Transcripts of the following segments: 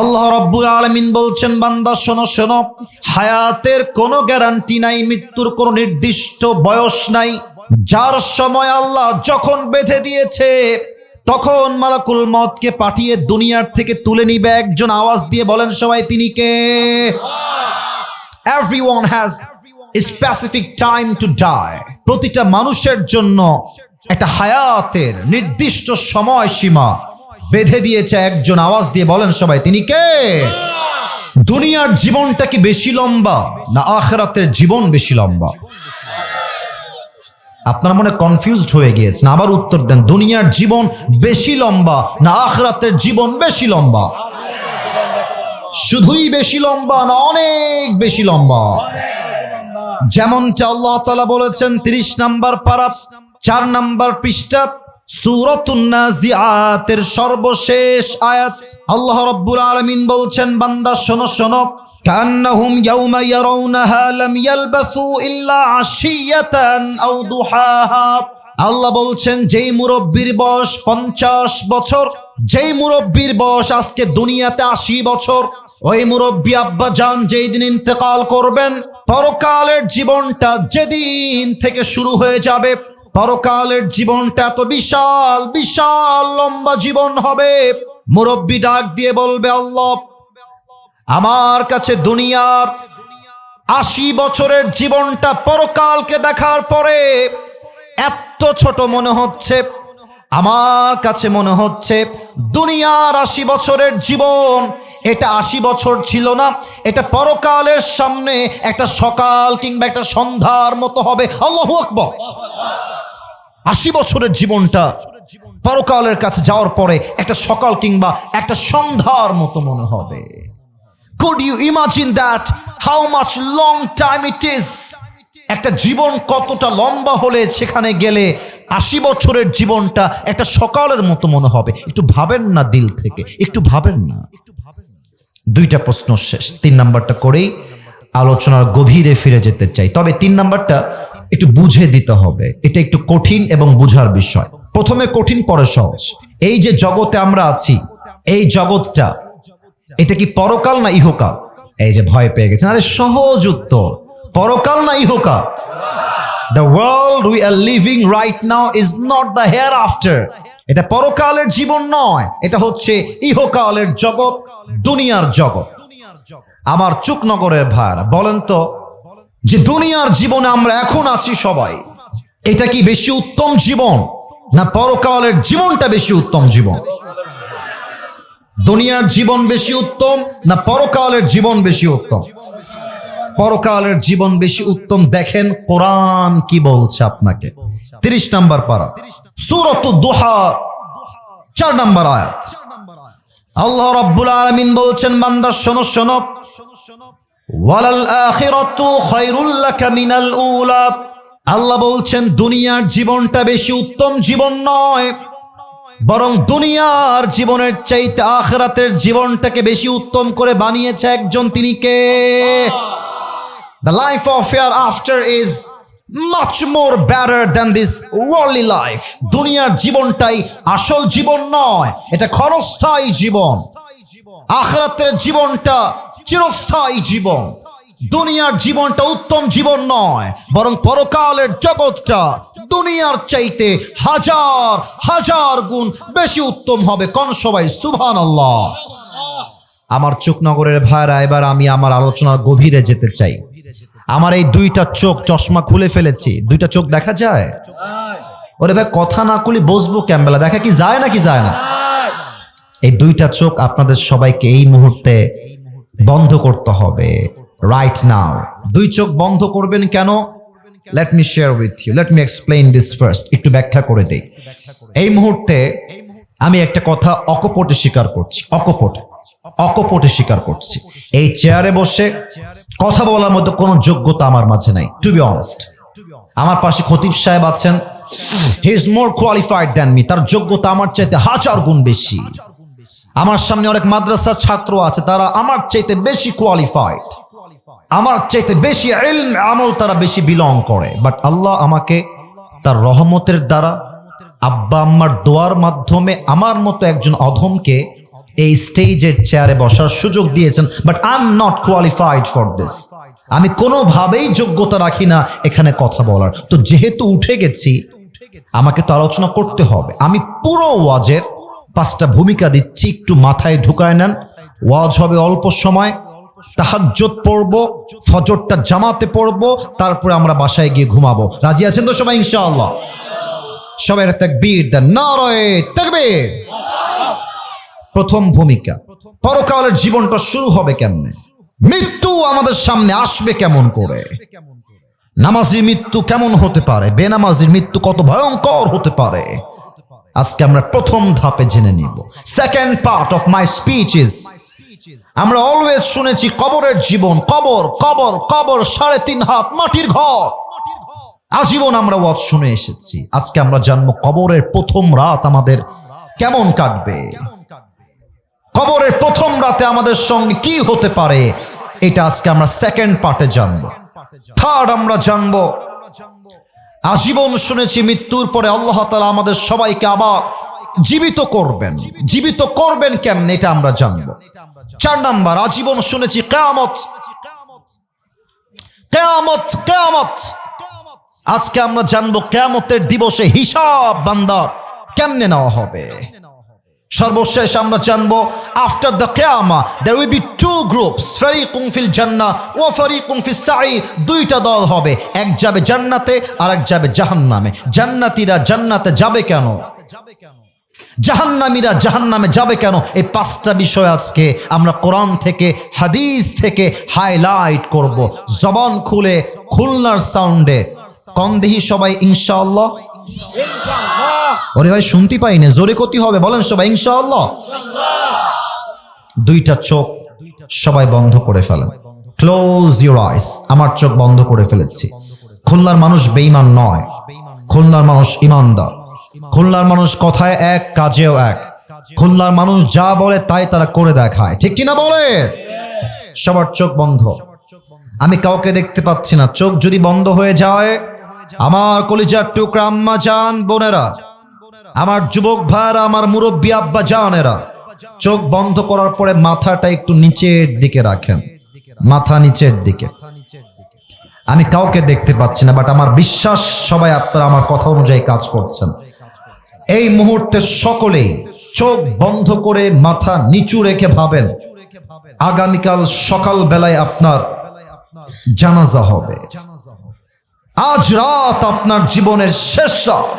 আল্লাহ রব্বুল আলমিন বলছেন, বান্দা, শোনো শোনো। হায়াতের কোনো গ্যারান্টি নাই, মৃত্যুর কোনো নির্দিষ্ট বয়স নাই। যার সময় আল্লাহ যখন বেঁধে দিয়েছে, তখন মালাকুল মতকে পাঠিয়ে দুনিয়ার থেকে তুলে নিবে। একজন আওয়াজ দিয়ে বলেন সবাই, তিনি কে? Everyone has a specific time to die প্রতিটা মানুষের জন্য একটা হায়াতের নির্দিষ্ট সময় সীমা বেঁধে দিয়েছে একজন আওয়াজ দিয়ে বলেন সবাই, তিনি কে? দুনিয়ার জীবনটা কি বেশি লম্বা না আখরাতের জীবন বেশি লম্বা? আপনার মনে কনফিউজড হয়ে গিয়েছেন, আবার উত্তর দেন, দুনিয়ার জীবন বেশি লম্বা না আখরাতের জীবন বেশি লম্বা? শুধুই বেশি লম্বা না অনেক বেশি লম্বা? যেমনটা আল্লাহ তালা বলেছেন, তিরিশ নাম্বার পারা, চার নাম্বার পৃষ্ঠা সুরতুন্নাজিআতের সর্বশেষ আয়াত। আল্লাহ রব্বুল আলামিন বলছেন, বান্দা, শোনো শোনো। কান্নাহুম ইয়াউমা ইয়ারাউনাহা লাম ইয়ালবাসু ইল্লা আশিয়াতান আও দুহাহা। আল্লাহ বলছেন, যেই মুরব্বীর বয়স পঞ্চাশ বছর, যেই মুরব্বীর বয়স আজকে দুনিয়াতে আশি বছর, ওই মুরব্বী আব্বা যান যেই দিন ইন্তেকাল করবেন, পরকালের জীবনটা যেদিন থেকে শুরু হয়ে যাবে পরকালের জীবনটা এত বিশাল বিশাল লম্বা জীবন হবে। মুরব্বী ডাক দিয়ে বলবে, আল্লাহ, আমার কাছে দুনিয়ার আশি বছরের জীবনটা পরকালকে দেখার পরে এত ছোট মনে হচ্ছে, আমার কাছে মনে হচ্ছে দুনিয়ার আশি বছরের জীবন, এটা আশি বছর ছিল না, এটা পরকালের সামনে একটা সকাল কিংবা একটা সন্ধ্যার মতো হবে। আল্লাহ আকবর। আশি বছরের জীবনটা পরকালের কাছে যাওয়ার পরে একটা সকাল কিংবা একটা সন্ধ্যার মতো মনে হবে। Could you imagine that how much long time it is একটা জীবন কতটা লম্বা হলে সেখানে গেলে আশি বছরের জীবনটা একটা সকালের মতো মনে হবে। একটু ভাবেন না দিল থেকে, একটু ভাবেন না। দুইটা প্রশ্ন শেষ, তিন নাম্বারটা করেই আলোচনার গভীরে ফিরে যেতে চাই। তবে তিন নাম্বারটা একটু বুঝে দিতে হবে। এটা একটু কঠিন এবং বুঝার বিষয়। প্রথমে কঠিন, পরে সহজ। এই যে জগতে আমরা আছি, এই জগৎটা, এটা কি পরকাল না ইহকাল? এই যে ভয় পেয়ে গেছেন, আরে সহজ উত্তর। পরকাল না ইহকাল? The world we are living right now is not the hereafter এটা পরকালের জীবন নয়, এটা হচ্ছে ইহকালের জগৎ, দুনিয়ার জগৎ। আমার চুকনগরের ভাইরা বলেন তো যে দুনিয়ার জীবনে আমরা এখন আছি সবাই, এটা কি বেশি উত্তম জীবন, না পরকালের জীবনটা বেশি উত্তম জীবন? দুনিয়ার জীবন বেশি উত্তম, না পরকালের জীবন বেশি উত্তম? পরকালের জীবন বেশি উত্তম দেখেন কোরআন কি বলছে আপনাকে। তিরিশ নাম্বার পারা, সুরত দোহা, চার নাম্বার আয়াত। আল্লাহ রাব্বুল আলামিন বলছেন, বান্দা শোনো শোনো। আল্লাহ বলছেন, দুনিয়ার জীবনটা বেশি উত্তম জীবন নয়, বরং দুনিয়ার জীবনের চাইতে আখরাতের জীবনটাকে বেশি উত্তম করে বানিয়েছে একজন। তিনি কে? The life of hereafter is much more better than this worldly life দুনিয়ার জীবনটাই আসল জীবন নয়, এটা ক্ষণস্থায়ী জীবন। আখরাতের জীবনটা চিরস্থায়ী জীবন। দুনিয়ার জীবনটা উত্তম জীবন নয় বরং পরকালের জগৎটা দুনিয়ার চাইতে হাজার হাজার গুণ বেশি উত্তম হবে। কোন সবাই? সুভান আল্লাহ আমার চোখনগরের ভাইরা এবার আমি আমার আলোচনার গভীরে যেতে চাই। আমার এই দুইটা চোখ চশমা খুলে ফেলেছি। দুইটা চোখ দেখা যায়? ওরে ভাই কথা না খুলে বসবো ক্যাম্বেলা দেখা কি যায় নাকি যায় না? এই দুইটা চোখ আপনাদের সবাইকে এই মুহূর্তে বন্ধ করতে হবে। রাইট নাও দুই চোখ বন্ধ করবেন কেন? Let me share with you let me explain this first একটু ব্যাখ্যা করে দেই। এই মুহূর্তে আমি একটা কথা অকপটে স্বীকার করছি। অকপটে। অকপটে স্বীকার করছি। এই চেয়ারে বসে কথা বলার মতো কোনো যোগ্যতা আমার মাঝে নাই। টু বি অনেস্ট আমার পাশে খতিব সাহেব আছেন। He is more qualified than me তার যোগ্যতা আমার চাইতে হাজার গুণ বেশি। আমার সামনে অনেক মাদ্রাসার ছাত্র আছে, তারা আমার চাইতে বেশি কোয়ালিফাইড আমার চাইতে বেশি আমল তারা বেশি বিলং করে। বাট আল্লাহ আমাকে তার রহমতের দ্বারা আব্বা আম্মার দোয়ার মাধ্যমে আমার মতো একজন অধমকে এই স্টেজের চেয়ারে বসার সুযোগ দিয়েছেন। But I am not qualified for this আমি কোনোভাবেই যোগ্যতা রাখি না এখানে কথা বলার। তো যেহেতু উঠে গেছি, আমাকে তো আলোচনা করতে হবে। আমি পুরো ওয়াজের পাঁচটা ভূমিকা দিচ্ছি, একটু মাথায় ঢুকায় নেন। ওয়াজ হবে অল্প সময় তাহাজ্জত পড়ব, ফজরটা জামাতে পড়ব, তারপরে আমরা বাসায় গিয়ে ঘুমাবো। রাজি আছেন তো সবাই, ইনশাআল্লাহ? সবাই তাকবীর দেন। নারায়ে তাকবীর! প্রথম ভূমিকা, পরকালের জীবনটা শুরু হবে কেমনে? মৃত্যু আমাদের সামনে আসবে কেমন করে? নামাজির মৃত্যু কেমন হতে পারে? বেনামাজির মৃত্যু কত ভয়ঙ্কর হতে পারে? আজকে আমরা প্রথম ধাপে জেনে নিব। Second part of my speech is আমরা অলওয়েজ শুনেছি কবরের জীবন, কবর কবর কবর, সাড়ে তিন হাত, মাটির ঘর। আজীবন আমরা ওয়াজ শুনে এসেছি। আজকে আমরা জানব কবরের প্রথম রাত আমাদের কেমন কাটবে। কবরের প্রথম রাতে আমাদের সঙ্গে কি হতে পারে, এটা আজকে আমরা সেকেন্ড পার্টে জানব। থার্ড আমরা জানব আজীবন শুনেছি, মৃত্যুর পরে আল্লাহ তালা আমাদের সবাইকে আবার জীবিত করবেন। জীবিত করবেন কেমন? এটা আমরা জানব। চার নাম্বার, আজীবন শুনেছি, কেয়ামত। কেয়ামত কেয়ামত। আজকে আমরা জানব, কেয়ামতের দিবসে হিসাব বান্দার কেমনে নেওয়া হবে? সর্বশেষ আমরা জানব আফটার দ্য কেয়ামা there will be two groups ফারিকুম ফিল জান্নাহ ও ফারিকুম ফিস সাঈর দুইটা দল হবে, এক যাবে জান্নাতে আর এক যাবে জাহান্নামে। জান্নাতীরা জান্নাতে যাবে কেন? জাহান্নামীরা জাহান্নামে যাবে কেন? এই পাঁচটা বিষয় আজকে আমরা কোরআন থেকে, হাদিস থেকে হাইলাইট করব। জবান খুলে খুলনার সাউন্ডে কম দেহি সবাই, ইনশাআল্লাহ। ওরে ভাই শুনতে পাই না জোরে ক্ষতি হবে বলেন সবাই ইনশাআল্লাহ। দুইটা চোখ সবাই বন্ধ করে ফেলেন। ক্লোজ ইউর আইস আমার চোখ বন্ধ করে ফেলেছি। খুলনার মানুষ বেঈমান নয়। খুলনার মানুষ ইমানদার। খুলনার মানুষ কথায় এক কাজেও এক। খুলনার মানুষ যা বলে তাই তারা করে দেখায়। ঠিক কিনা বলে সবার চোখ বন্ধ। আমি কাউকে দেখতে পাচ্ছি না। চোখ যদি বন্ধ হয়ে যায় আমার কলিজার টুকরা আম্মা জান, বোনেরা, আমার যুবক ভাইরা আমার মুরব্বী আব্বা জানেরা, চোখ বন্ধ করার পরে মাথাটা একটু নিচের দিকে রাখেন। মাথা নিচের দিকে। আমি কাউকে দেখতে পাচ্ছি না বাট আমার বিশ্বাস সবাই আপনারা আমার কথা অনুযায়ী কাজ করছেন। এই মুহূর্তে সকলেই চোখ বন্ধ করে মাথা নিচু রেখে ভাবেন, আগামীকাল সকাল বেলায় আপনার জানাজা হবে। আজ রাত আপনার জীবনের শেষ রাত।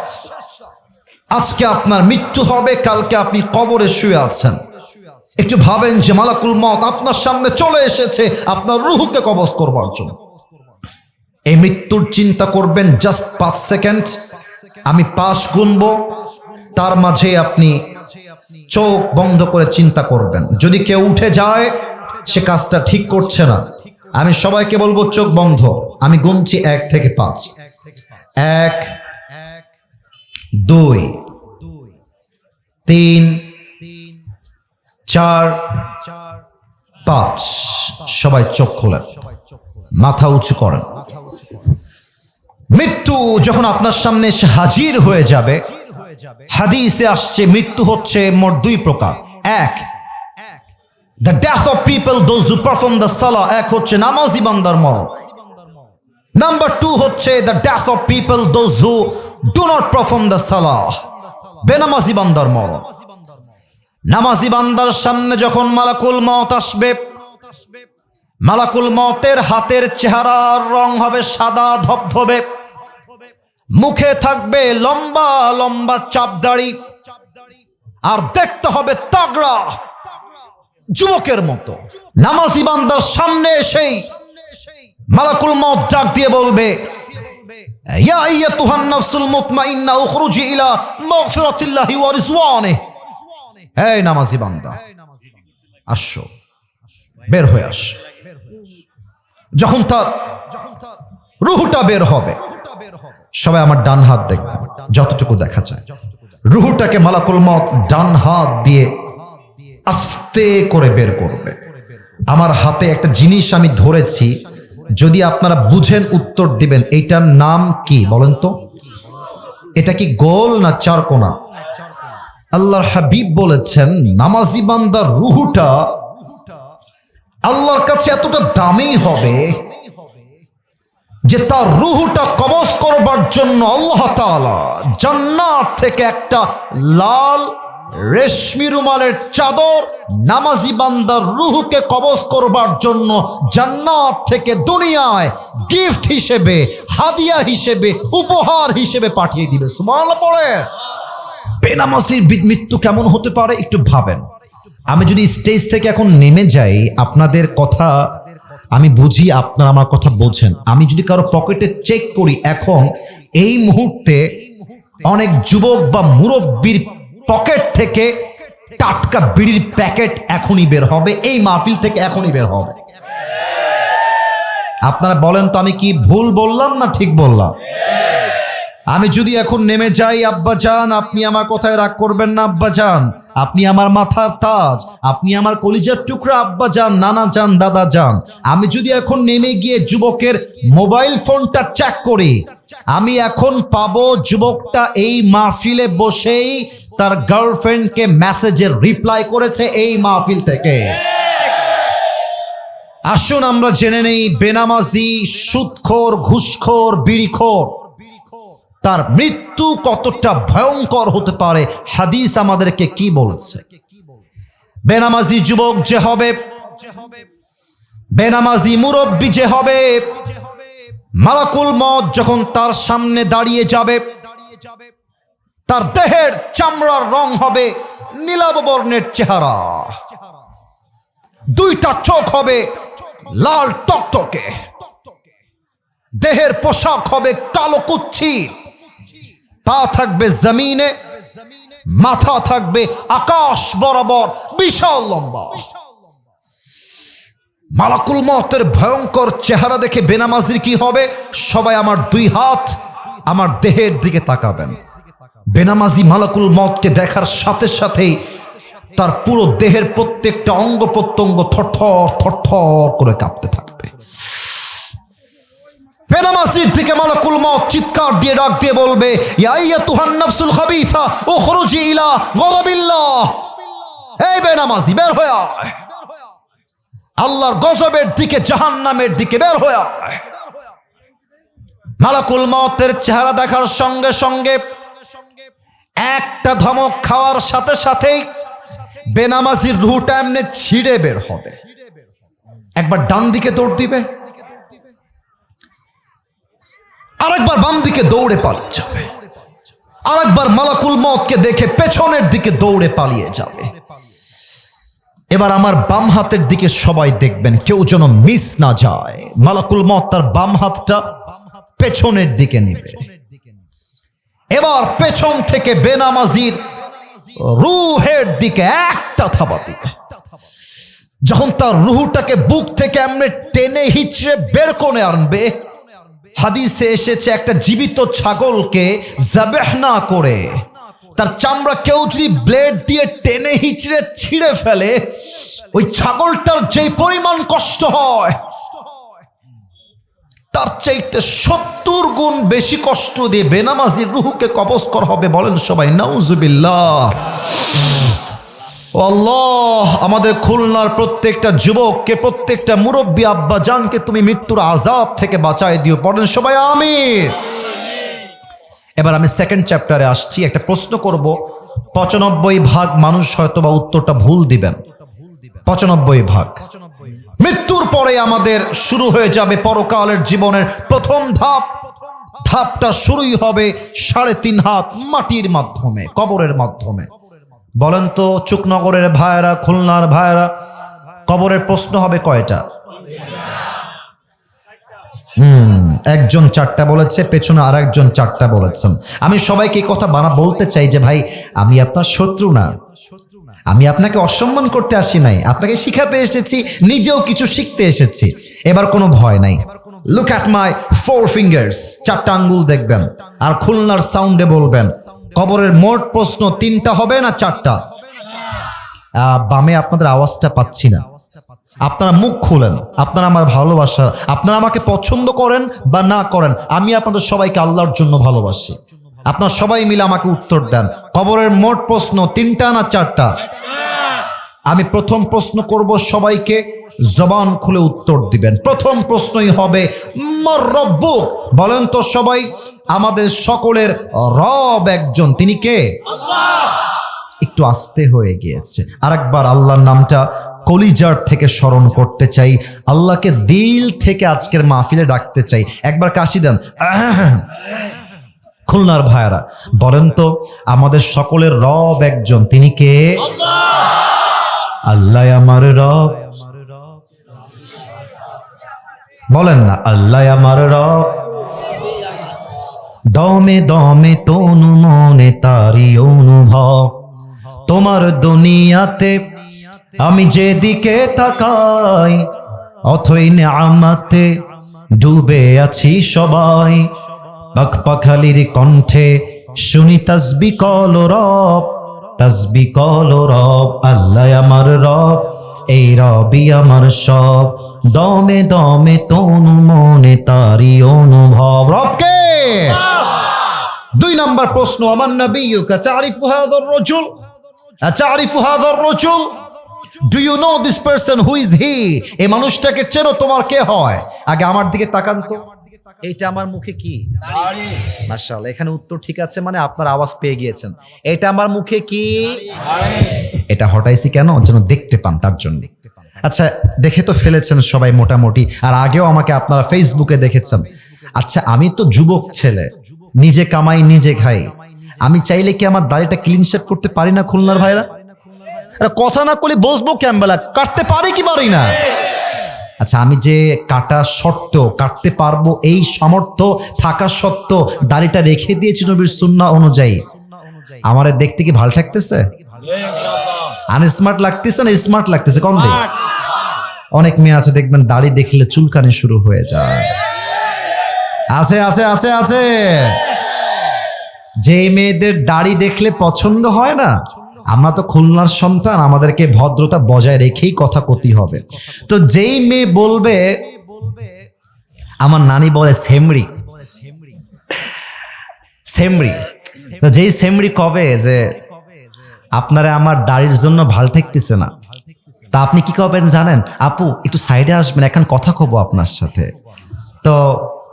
আজকে আপনার মৃত্যু হবে, কালকে আপনি কবরে শুয়ে আছেন। একটু ভাবেন যে মালাকুল মত আপনার সামনে চলে এসেছে, আপনার রুহুকে কবজ করবার জন্য। এই মৃত্যুর চিন্তা করবেন জাস্ট পাঁচ সেকেন্ড। আমি পাঁচ গুনব, তার মাঝে আপনি চোখ বন্ধ করে চিন্তা করবেন। যদি কেউ উঠে যায়, সে কাজটা ঠিক করছে না। আমি সবাইকে বলব চোখ বন্ধ। আমি গুনছি এক থেকে পাঁচ। এক, দুই, তিন, চার, পাঁচ। সবাই চোখ খোলেন। মাথা উঁচু করেন। মৃত্যু যখন আপনার সামনে এসে হাজির হয়ে যাবে, হাদিসে আসছে, মৃত্যু হচ্ছে মোট দুই প্রকার। এক the death of people those who perform the সালা এক হচ্ছে নামাজি বান্দার মরণ। নাম্বার টু হচ্ছে the death of people those who do not perform the সালা বেনামাজি বান্দার মরণ। নামাজি বান্দার সামনে যখন মালাকুল মত আসবে, মালাকুল মতের হাতের চেহারার রং হবে সাদা, ধবধবে। মুখে থাকবে লম্বা লম্বা চাপদাড়ি আর দেখতে হবে তাগড়া। যুবকের মতো। নামাজ বান্দার সামনে এসেই মালাকুল মত ডাক দিয়ে বলবে আসো, বের হয়ে আস। যখন তার রুহুটা বের হবে, সবাই আমার ডান হাত দেখবে, যতটুকু দেখা যায়। রুহুটাকে মালাকুল মত ডান হাত দিয়ে আস্তে করে বের করবে। আমার হাতে একটা জিনিস আমি ধরেছি, যদি আপনারা বুঝেন উত্তর দিবেন এইটার নাম কি বলেন তো? এটা কি গোল না চারকোনা আল্লাহর হাবিব বলেছেন, নামাজি বান্দার রুহুটা আল্লাহর কাছে এতটা দামি হবে যে তার রুহুটা কবজ করবার জন্য আল্লাহ তাআলা জান্নাত থেকে একটা লাল রেশমি রুমালের চাদর নামাজি বান্দার রুহুকে কবজ করবার জন্য জান্নাত থেকে দুনিয়ায় গিফট হিসেবে, হাদিয়া হিসেবে, উপহার হিসেবে পাঠিয়ে দিবে। সুবহানাল্লাহ পড়ে। বেনামাজির মৃত্যু কেমন হতে পারে একটু ভাবেন। আমি যদি স্টেজ থেকে এখন নেমে যাই, আপনাদের কথা আমি বুঝি, আপনারা আমার কথা বোঝেন। আমি যদি কারও পকেটে চেক করি, এখন এই মুহূর্তে অনেক যুবক বা মুরব্বীর পকেট থেকে টাটকা বিড়ির প্যাকেট এখনই বের হবে, এই মাহফিল থেকে এখনই বের হবে। আপনারা বলেন তো আমি কি ভুল বললাম না ঠিক বললাম? আমি যদি এখন নেমে যাই, আব্বা যান আপনি আমার কথায় রাগ করবেন না, আব্বা যান আপনি আমার মাথার তাজ, আপনি আমার কলিজার টুকরা, আব্বা যান নানা যান দাদা যান আমি যদি এখন নেমে গিয়ে যুবকের মোবাইল ফোনটা চেক করি, আমি এখন পাবো যুবকটা এই মাহফিলে বসেই তার গার্লফ্রেন্ডকে মেসেজের রিপ্লাই করেছে এই মাহফিল থেকে। আসুন আমরা জেনে নেই, বেনামাজি সুদখোর ঘুষখোর, বিড়িখোর, তার মৃত্যু কতটা ভয়ঙ্কর হতে পারে, হাদিস আমাদেরকে কি বলছে? বেনামাজি যুবক যে হবে, বেনামাজি মুরব্বী যে হবে, মালাকুল মত যখন তার সামনে দাঁড়িয়ে যাবে দাঁড়িয়ে যাবে তার দেহের চামড়ার রং হবে নীলাভ বর্ণের চেহারা। দুইটা চোখ হবে লাল টকটকে। দেহের পোশাক হবে কালো কুচ্ছি। পা থাকবে জমিনে, মাথা থাকবে আকাশ বরাবর বিশাল লম্বা। মালাকুল মতের ভয়ঙ্কর চেহারা দেখে বেনামাজির কি হবে? সবাই আমার দুই হাত আমার দেহের দিকে তাকাবেন। বেনামাজি মালাকুল মতকে দেখার সাথে সাথেই তার পুরো দেহের প্রত্যেকটা অঙ্গ প্রত্যঙ্গ থরথর থরথর করে কাঁপতে থাকবে। বেনামাজির দিকে মালাকুল মত চিৎকার দিয়ে ডাক দিয়ে বলবে, ইয়া তুহান নাফসুল খাবিসা, উখরুজি ইলা গদাবিল্লাহ। এই বেনামাজি, বের হয়ে আয়। আল্লাহর গজবের দিকে, জাহান্নামের দিকে বের হয়ে আয়। মালাকুল মতের চেহারা দেখার সঙ্গে সঙ্গে একটা ধমক খাওয়ার সাথে সাথেই বেনামাজির রুহটা এমনি ছিঁড়ে বের হবে। একবার ডান দিকে দৌড় দিবে। আরেকবার বাম দিকে দৌড়ে পালিয়ে যাবে। আরেকবার মালাকুল মতকে দেখে পেছনের দিকে দৌড়ে পালিয়ে যাবে। এবার আমার বাম হাতের দিকে সবাই দেখবেন, কেউ যেন মিস না যায়। মালাকুল মত তার বাম হাতটা পেছনের দিকে নেবে। এবার পেছন থেকে বেনামাজির রুহের দিকে একটা থাবা দিবে যখন তার রুহুটাকে বুক থেকে এমনি টেনে হিচড়ে বের করে আনবে, হাদিসে এসেছে একটা জীবিত ছাগলকে জাবেহ না করে, তার চামড়া কেউ যদি ব্লেড দিয়ে টেনে হিচড়ে ছিঁড়ে ফেলে, ওই ছাগলটার যে পরিমাণ কষ্ট হয় তার চাইতে সত্তর গুণ বেশি কষ্ট দিয়ে বেনামাজির রুহুকে কবজ করা হবে বলেন সবাই, নাউজুবিল্লাহ। আল্লাহ, আমাদের খুলনার প্রত্যেকটা যুবককে, প্রত্যেকটা মুরব্বী আব্বা জানকে তুমি মৃত্যুর আজাব থেকে বাঁচাই দিও। পড়েন সবাই আমি এবার আমি সেকেন্ড চ্যাপ্টারে আসছি, একটা প্রশ্ন করব। পঁচানব্বই ভাগ মানুষ হয়তো বা উত্তরটা ভুল দিবেন। পঁচানব্বই ভাগ। মৃত্যুর পরে আমাদের শুরু হয়ে যাবে পরকালের জীবনের প্রথম ধাপ। ধাপটা শুরুই হবে সাড়ে তিন হাত মাটির মাধ্যমে, কবরের মাধ্যমে। বলেন তো, চুকনগরের ভাইয়েরা, খুলনার ভাইয়েরা, কবরের প্রশ্ন হবে কয়টা? হুম, একজন চারটা বলেছে, পেছনে আর একজন চারটা বলেছেন। আমি সবাইকে কথা বানা বলতে চাই যে, ভাই, আমি আপনার শত্রু না। আমি আপনাকে অসম্মান করতে আসি নাই। আপনাকে শিখাতে এসেছি, নিজেও কিছু শিখতে এসেছি। এবার কোনো ভয় নাই। Look at my four fingers চারটা আঙ্গুল দেখবেন। আর খুলনার সাউন্ডে বলবেন, কবরের মোট প্রশ্ন তিনটা হবে না চারটা? বামে আপনাদের আওয়াজটা পাচ্ছি না। আপনারা মুখ খুলেন। আপনারা আমার ভালোবাসা আপনারা আমাকে পছন্দ করেন বা না করেন, আমি আপনাদের সবাইকে আল্লাহর জন্য ভালোবাসি। আপনার সবাই মিলে আমাকে উত্তর দেন। কবরের মোট প্রশ্ন তিনটা না চারটা? আমি প্রথম প্রশ্ন করব সবাইকে, জবান খুলে উত্তর দিবেন। প্রথম প্রশ্নই হবে? বলেন তো সবাই, আমাদের সকলের রব একজন। তিনি কে? একটু আস্তে হয়ে গিয়েছে। আরেকবার আল্লাহর নামটা কলিজার থেকে স্মরণ করতে চাই। আল্লাহকে দিল থেকে আজকের মাহফিলে ডাকতে চাই। একবার কাশি দেন। খুলনার ভাইয়ারা, বলেন তো, আমাদের সকলের রব একজন, তিনি কে? আল্লাহ। আমার রব। বলেন না, আল্লাহ আমার রব। দমে দমে তনু মনে তারি অনুভব। তোমার দুনিয়াতে আমি যেদিকে তাকাই, অথই আমাতে ডুবে আছি সবাই। পাখপাখালির কণ্ঠে শুনি তসবি কল রব, তসবি কল রব, আল্লাহ আমার রব, এই রবি আমার সব। দমে দমে তনু মনে তারি অনুভব। রবকে দুই নাম্বার প্রশ্ন, আমার নবীকা তারিফু হাদার রাজুল? তারিফু হাদার রাজুল? Do you know this person who is he এই মানুষটাকে চেনো, তোমার কে হয়? আগে আমার দিকে তাকান তো। এইটা আমার মুখে কি? মাশাআল্লাহ এখানে উত্তর ঠিক আছে মানে আপনার আওয়াজ পেয়ে গিয়েছেন। এটা আমার মুখে কি? এটা হটাইছি কেন? যেন দেখতে পান তার জন্য। আচ্ছা দেখে তো ফেলেছেন সবাই মোটামুটি। আর আগেও আমাকে আপনারা ফেসবুকে দেখেছেন। আচ্ছা আমি তো যুবক ছেলে। নিজে কামাই নিজে খাই। আমি চাইলে কি আমার দাড়িটা ক্লিন শেপ করতে পারি না খুলনার ভাইরা? কথা না করলে বসবো ক্যাম্বেলা কাটতে পারে কি পারি না? আচ্ছা আমি যে কাটা শর্ত, কাটতে পারব এই সামর্থ্য থাকা সত্ত্বেও দাড়িটা রেখে দিয়েছি নবীর সুন্না অনুযায়ী। আমার দেখতে কি ভালো ঠেকতেছে? আনস্মার্ট লাগতেছে না স্মার্ট লাগতেছে? কম দেখ অনেক মেয়ে আছে, দেখবেন দাড়ি দেখলে চুলকানি শুরু হয়ে যায়। আছে আছে আছে আছে। যে মেয়েদের দাড়ি দেখলে পছন্দ হয় না আমরা তো খুলনার সন্তান, আমাদেরকে ভদ্রতা বজায় রেখেই কথা কতি হবে। তো যেই মেয়ে বলবে, আমার নানি বলে সেমরি। সেমরি। তো যেই সেমরি কবে যে আপনারা আমার দাড়ির জন্য ভালো ঠেকতেছে না। তা আপনি কি করবেন জানেন? আপু, একটু সাইডে আসবেন, এখন কথা কব আপনার সাথে। তো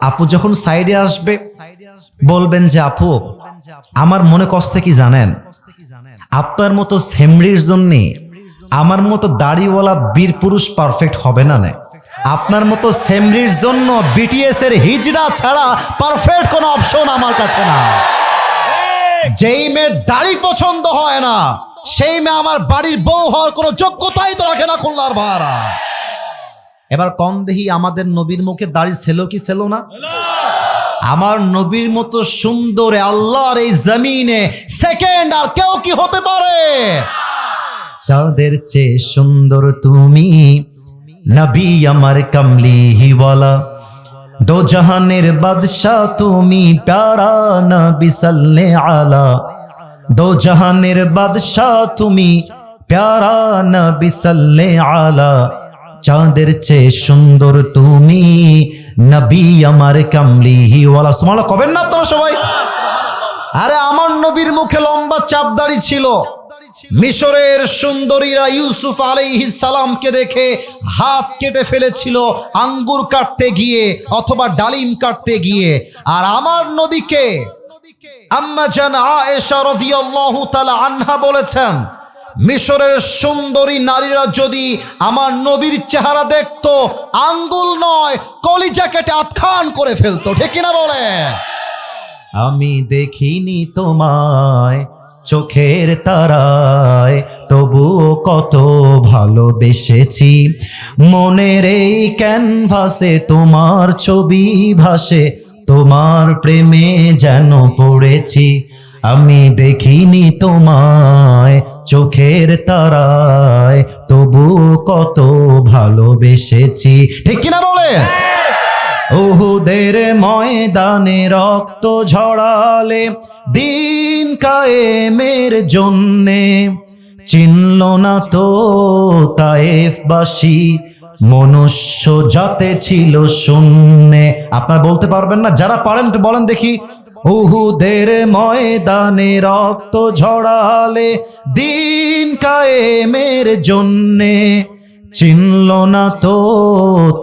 আপু যখন সাইডে আসবে, বলবেন যে, আপু, আমার মনে কষ্ট কি জানেন? আপনার মতো সেমরির জন্যে আমার মতো দাড়িওয়ালা বীর পুরুষ পারফেক্ট হবে না আপনার মতো সেমরির জন্য বিটিএস এর হিজড়া ছাড়া পারফেক্ট কোনো অপশন আমার কাছে না। যেই মেয়ের দাড়ি পছন্দ হয় না, সেই মেয়ে আমার বাড়ির বউ হওয়ার কোনো যোগ্যতাই তো রাখে না খুলনার ভাড়া। এবার কম দেহি আমাদের নবীর মুখে দাড়ি ছিল কি ছিল না? আমার নবীর মতো সুন্দর আল্লাহর এই জমিনে সেকেন্ড আর কেউ কি হতে পারে? চাঁদের চেয়ে সুন্দর তুমি, নবী আমার কামলি হিওয়ালা দো জাহানের বাদশাহ তুমি, প্যারা নবী সাল্লে আলা। দো জাহানের বাদশাহ তুমি, প্যারা নবী সাল্লে আলা। চাঁদের চেয়ে সুন্দর তুমি। নবী আমার কামলি হিওয়ালা সুমালা কবেন না আপনারা সবাই? আরে, আমার নবীর মুখে লম্বা চাপদাড়ি ছিল। মিশরের সুন্দরীরা ইউসুফ আলাইহিস সালামকে দেখে হাত কেটে ফেলেছিল আঙ্গুর কাটতে গিয়ে অথবা ডালিম কাটতে গিয়ে। আর আমার নবীকে আম্মা জান আয়েশা রাদিয়াল্লাহু তাআলা আনহা বলেছেন মিশরের সুন্দরী নারীরা যদি আমার নবীর চেহারা দেখতো, আঙ্গুল নয় কলিজা কেটে আতখান করে ফেলতো, ঠিক কিনা বলে? আমি দেখিনি তোমায় চোখের তারায়, তবুও কত ভালোবেসেছি। মনের এই ক্যানভাসে তোমার ছবি ভাসে, তোমার প্রেমে যেন পড়েছি। আমি দেখিনি তোমায় চোখের তারায়, তবু কত ভালোবেসেছি। ঠিক কিনা বলে? উহুদের ময়দানে রক্ত ঝরালে, দিন কায়েমের জন্যে। চিনল না তো তায়েফবাসী, মনুষ্য যাতে ছিল শূন্যে। আপনারা বলতে পারবেন না, যারা পারেন বলেন দেখি। উহুদের ময়দানে রক্ত ঝড়ালে দিন কায়েমের জন্যে। চিনল না তো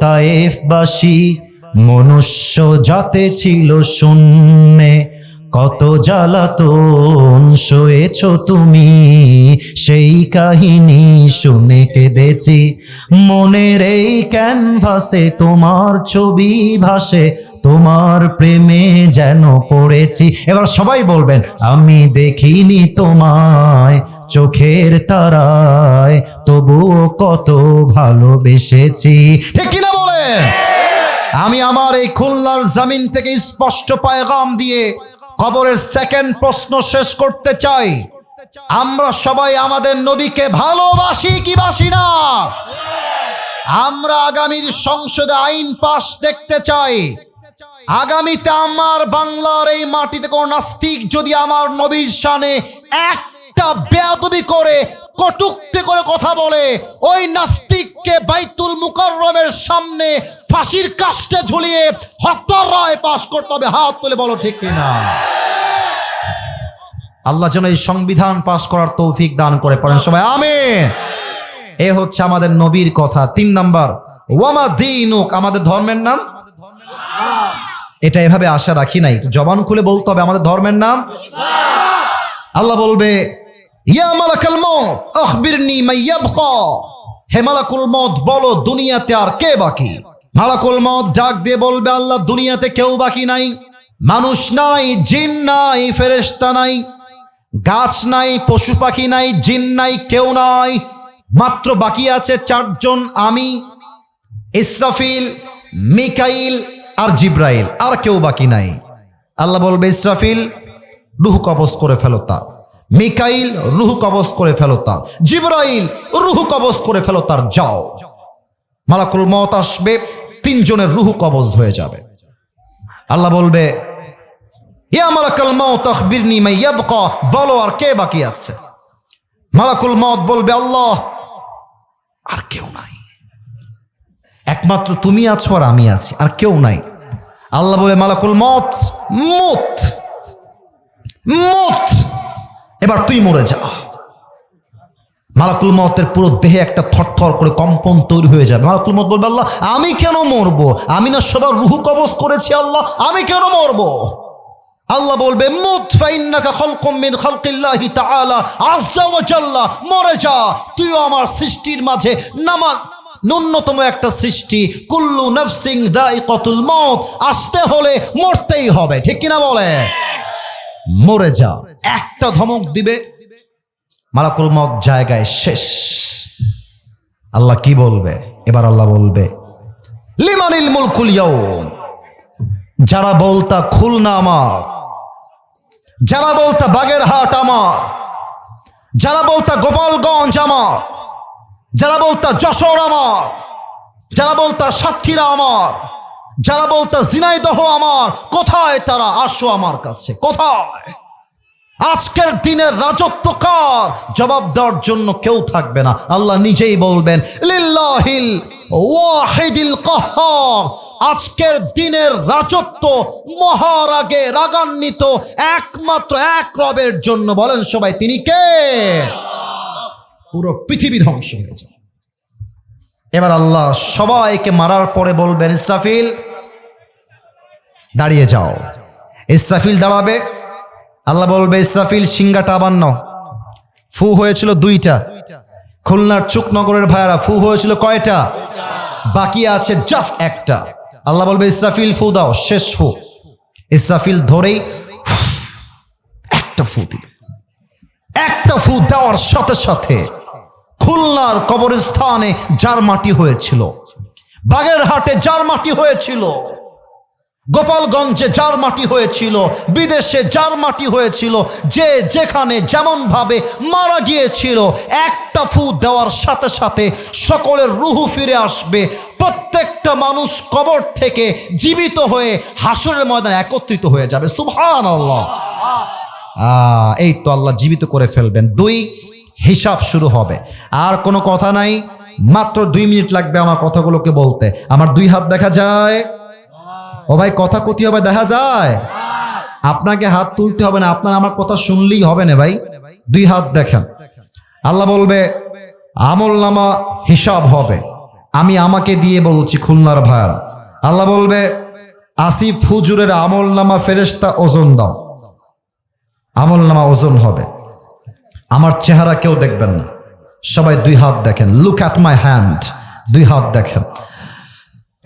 তায়েফবাসী, মনুষ্য যাতে ছিল শূন্যে। কত জ্বালাতন সয়েছ তুমি? সেই কাহিনী শুনে কেঁদেছি। মনের এই ক্যানভাসে তোমার ছবি ভাসে, তোমার প্রেমে যেন পড়েছি। এবার সবাই বলবেন, আমি দেখিনি তোমায় চোখের তারায়, তবুও কত ভালোবেসেছি। ঠিক কিনা বলেন? আমি আমার এই খুলনার জামিন থেকে স্পষ্ট পায়গাম দিয়ে কবরের সেকেন্ড প্রশ্ন শেষ করতে চাই। আমরা সবাই আমাদের নবীকে ভালোবাসি কি বাসি না? আমরা আগামীর সংসদে আইন পাশ দেখতে চাই। আগামীতে আমার বাংলার এই মাটিতে কোন নাস্তিক যদি আমার নবীর শানে একটা বেয়াদবি করে, কটুক্তি করে কথা বলে, ওই নাস্তিককে বাইতুল মুকাররমের সামনে ফাঁসির কাষ্টে ঝুলিয়ে হত্যার রায় পাশ করতে হবে। হাত তুলে বলো ঠিক কিনা? আল্লাহ যেন এই সংবিধান পাশ করার তৌফিক দান করে পড়েন সবাই। আমিন। এ হচ্ছে আমাদের নবীর কথা। তিন নাম্বার, ওয়ামা দিনুক। আমাদের ধর্মের নাম? এটা এভাবে আশা রাখি নাই। জবান খুলে বলতে হবে, আমাদের ধর্মের নাম? আল্লাহ বলবে, ইয়া মালাকাল মত আখবিরনি মাইয়াবকা। হে মালাকুল মত বলো, দুনিয়াতে আর কে বাকি? মালাকুল মত ডাক দিয়ে বলবে আল্লাহ, দুনিয়াতে কেউ বাকি নাই। মানুষ নাই, জিন নাই, ফেরেশতা নাই। গাছ নাই, পশু পাখি নাই, জিন নাই, কেউ নাই। মাত্র বাকি আছে চারজন আমি, ইসরাফিল, মিকাইল আর জিব্রাইল। আর কেউ বাকি নাই। আল্লাহ বলবে, ইসরাফিল, রুহ কবজ করে ফেলো তার মিকাইল, রুহ কবজ করে ফেলো তার জিব্রাইল, রুহ কবজ করে ফেলো তার। যাও। মালাকুল মত আসবে, তিনজনের রুহ কবজ হয়ে যাবে। আল্লাহ বলবে, ইয়া মালাকুল মত আখবিরনি মাইয়াবকা বলো আর কে বাকি আছে? মালাকুল মত বলবে, আল্লাহ, আর কেউ নাই। একমাত্র তুমি আছো আর আমি আছি, আর কেউ নাই। আল্লাহ বলে, মালাকুল মত মত মত। এবার তুই মরে যা। মালাকুল মতের পুরো দেহে একটা থরথর করে কম্পন তৈরি হয়ে যাবে। মালাকুল মত বলবে, আল্লাহ, আমি কেন মরবো? আমি না সবার রুহু কবজ করেছি, আল্লাহ, আমি কেন মরবো? আল্লাহ বলবে, মুত মরে যা, তুইও আমার সৃষ্টির মাঝে নামার ন্যূনতম একটা সৃষ্টি, কুল্লু নফসিং দাইকাতুল মউত, আসতে হলে মরতেই হবে। ঠিক কিনা বলে মরে যা। একটা ধমক দিবে মালাকুল মত জায়গায় শেষ। আল্লাহ কি বলবে? এবার আল্লাহ বলবে, লিমানিল মুলকুল ইয়াউম যারা বলতা খুলনা আমার, যারা বলতা বাগেরহাট আমার, যারা বলতা গোপালগঞ্জ আমার, যারা বলতা যশোর আমার, যারা বলতা সাক্ষীরা আমার, যারা বলতা জিনাইদহ আমার, কোথায় তারা? আসো আমার কাছে, কোথায়? আজকের দিনের রাজত্ব কার জবাব দেওয়ার জন্য কেউ থাকবে না। আল্লাহ নিজেই বলবেন, লিল্লাহিল ওয়াহিদিল কাহ্হার আজকের দিনের রাজত্ব মহারাগে রাগান্বিত একমাত্র এক রবের জন্য। বলেন সবাই, তিনি কে? পুরো পৃথিবী ধ্বংস হয়ে যাবে এবার আল্লাহ সবাইকে মারার পরে বলবেন, ইসরাফিল, দাঁড়িয়ে যাও। ইসরাফিল দাঁড়াবে। আল্লাহ বলবে, ইসরাফিল সিংগাটা আবার নাও। ফু হয়েছিল দুইটা। খুলনার চুকনগরের ভাইয়ারা, ফু হয়েছিল কয়টা? বাকি আছে জাস্ট একটা। আল্লাহ বলবে, ইসরাফিল ফু দাও, শেষ ফু। ইসরাফিল ধরেই একটা ফু দিবে একটা ফু দেওয়ার সাথে সাথে খুলনার কবরস্থানে যার মাটি হয়েছিল। বাগেরহাটে যার মাটি হয়েছিল। গোপালগঞ্জে যার মাটি হয়েছিল, বিদেশে যার মাটি হয়েছিল, যে যেখানে যেমন ভাবে মারা গিয়েছিল, একটা ফু দেওয়ার সাথে সাথে সকলের রুহু ফিরে আসবে। প্রত্যেকটা মানুষ কবর থেকে জীবিত হয়ে হাসরের ময়দানে একত্রিত হয়ে যাবে। সুবহান আল্লাহ এই তো আল্লাহ জীবিত করে ফেলবেন। দুই, হিসাব শুরু হবে। আর কোনো কথা নাই? মাত্র দুই মিনিট লাগবে আমার কথাগুলোকে বলতে। আমার দুই হাত দেখা যায়। ও ভাই, কথা কতি হবে, দেখা যায়। আপনাকে হাত তুলতে হবে না, আপনার আমার কথা শুনলেই হবে না ভাই। দুই হাত দেখেন। আল্লাহ বলবে, আমল নামা হিসাব হবে। আমি আমাকে দিয়ে বলছি, খুলনার ভাইয়ারা। আল্লাহ বলবে, আসিফ হুজুরের আমল নামা ফেরেস্তা ওজন দাও। আমল নামা ওজন হবে। আমার চেহারা কেউ দেখবেন না। সবাই দুই হাত দেখেন। লুক অ্যাট মাই হ্যান্ড দুই হাত দেখেন।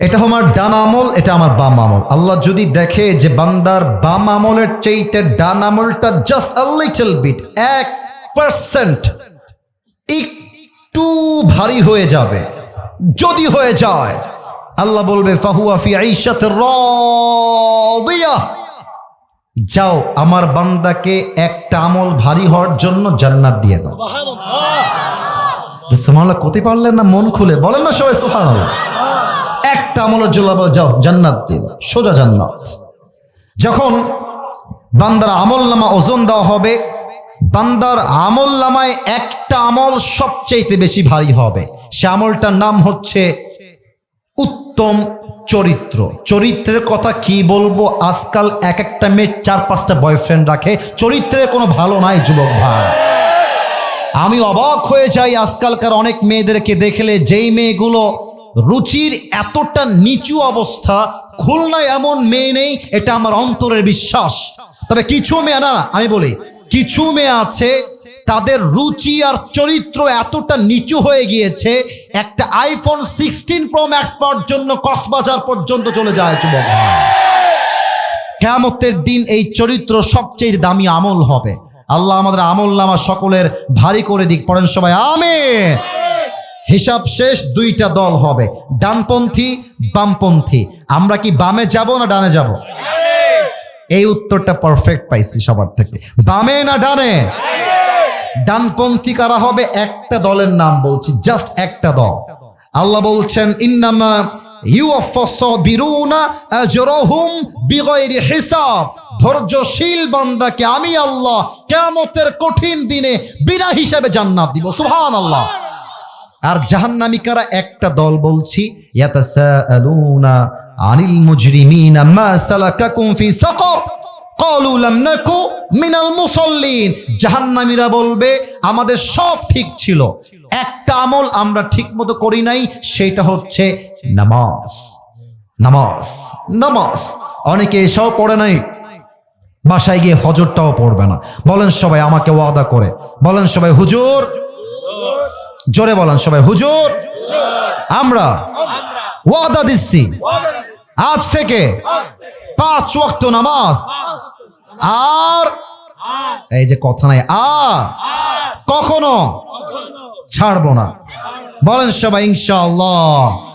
এটা আমার ডান আমল এটা আমার বাম আমল। আল্লাহ যদি দেখে যে বান্দার বাম আমলের চাইতে ডান আমলটা জাস্ট লিটল বিট এক পার্সেন্ট একটু ভারী হয়ে যাবে। যদি হয়ে যায় আল্লাহ বলবে ফাহুয়া ফি আইসাত যাও আমার বান্দাকে একটা আমল ভারী হওয়ার জন্য জান্নাত দিয়ে দাও। সুবহানাল্লাহ। করতে পারলেন না মন খুলে? বলেন না সবাই সুবহানাল্লাহ। একটা আমলের জন্য যাও, জান্নাত দাও, সোজা জান্নাত। যখন বান্দার আমল নামা ওজন দেওয়া হবে, বান্দার আমল নামায় একটা আমল সবচেয়ে বেশি ভারী হবে। সে আমলটার নাম হচ্ছে উত্তম চরিত্র। চরিত্রের কথা কি বলব? আজকাল এক একটা মেয়ে চার পাঁচটা বয়ফ্রেন্ড রাখে। চরিত্রে কোনো ভালো নাই, যুবক ভাই। আমি অবাক হয়ে যাই আজকালকার অনেক মেয়েদেরকে দেখলে, যেই মেয়েগুলো রুচির এতটা নিচু অবস্থা, খুলনায় এমন মেয়ে নেই, এটা আমার অন্তরের বিশ্বাস। তবে কিছু মেয়ে, না আমি বলি, কিছু মেয়ে আছে, তাদের রুচি আর চরিত্র এতটা নিচু হয়ে গিয়েছে, একটা আইফোন সিক্সটিন প্রো ম্যাক্স পাওয়ার জন্য কক্সবাজার পর্যন্ত চলে যায়, যুবক কেয়ামতের দিন এই চরিত্র সবচেয়ে দামি আমল হবে। আল্লাহ আমাদের আমল নামা সকলের ভারী করে দিক, পড়েন সবাই আমে হিসাব শেষ, দুইটা দল হবে। ডানপন্থী, বামপন্থী। আমরা কি বামে যাব না ডানে যাব? এই উত্তরটা পারফেক্ট পাইছি সবার থেকে। বামে না ডানে? ডানপন্থী কারা হবে? একটা দলের নাম বলছি জাস্ট একটা দল। আল্লাহ বলছেন, ইন্নামা ধৈর্যশীল বান্দাকে আমি আল্লাহ কিয়ামতের কঠিন দিনে বিনা হিসাবে জান্নাত দিব। সুবহানাল্লাহ। আর জাহান্নামিকারা একটা দল বলছি, ইয়াতাসাআলুনা আনিল মুজরিমিনা মা সালাকাকুম ফি সাকর। ক্বালু লাম নাকু মিনাল মুসাল্লিন। জাহান্নামীরা বলবে, আমাদের সব ঠিক ছিল। একটা আমল আমরা ঠিকমতো করি নাই, সেটা হচ্ছে নামাজ। নামাজ নামাজ। অনেকে এসব পড়ে নাই। বাসায় গিয়ে ফজরটাও পড়বে না। বলেন সবাই আমাকে ওয়াদা করে। বলেন সবাই, হুজুর জোরে বলেন সবাই, হুজুর, আমরা ওয়াদা দিচ্ছি। আজ থেকে পাঁচ ওয়াক্ত নামাজ। আর এই যে কথা নাই, আর কখনো ছাড়বো না। বলেন সবাই, ইনশাআল্লাহ।